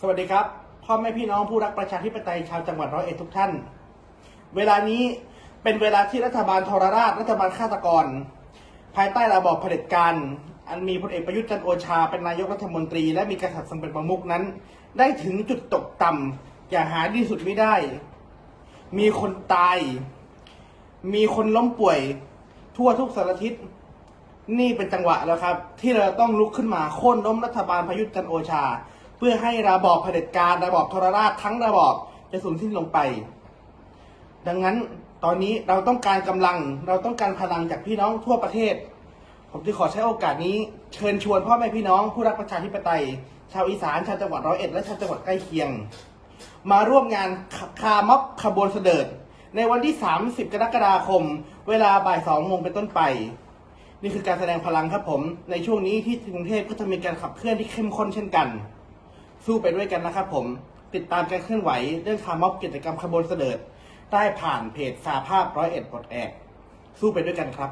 สวัสดีครับพ่อแม่พี่น้องผู้รักประชาธิปไตยชาวจังหวัดร้อยเอ็ดทุกท่าน เวลานี้เป็นเวลาที่รัฐบาลทรราชรัฐบาลฆาตกร ภายใต้ระบอบเผด็จการ อันมีพลเอกประยุทธ์จันโอชาเป็นนายกรัฐมนตรี และมีกษัตริย์ทรงเป็นประมุขนั้น ได้ถึงจุดตกต่ำอย่าหาที่สุดไม่ได้ มีคนตาย มีคนล้มป่วย ทั่วทุกสารทิศนี่เป็นจังหวะแล้วครับ ที่เราต้องลุกขึ้นมาโค่นล้มรัฐบาลประยุทธ์จันโอชา เพื่อให้ระบอบเผด็จการระบอบทรราชทั้งระบอบจะสูญสิ้นลงไป ดังนั้นตอนนี้เราต้องการกำลังเราต้องการพลังจากพี่น้องทั่วประเทศ ผมจะขอใช้โอกาสนี้ เชิญชวนพ่อแม่พี่น้องผู้รักประชาธิปไตย ชาวอีสานชาวจังหวัดร้อยเอ็ดและชาวจังหวัดใกล้เคียง มาร่วมงานคาม็อบขบวนเสด็จในวันที่ 30 กรกฎาคม เวลาบ่าย2โมงเป็นต้นไป นี่คือการแสดงพลังครับผม ในช่วงนี้ที่กรุงเทพก็จะมีการขับเคลื่อนที่เข้มข้นเช่นกัน สู้ไปด้วยกันนะครับผม ติดตามการเคลื่อนไหวเรื่องคาร์ม็อบกิจกรรมขบวนเสด็จได้ผ่านเพจสาภาพร้อยเอ็ดปลดแอก สู้ไปด้วยกันครับ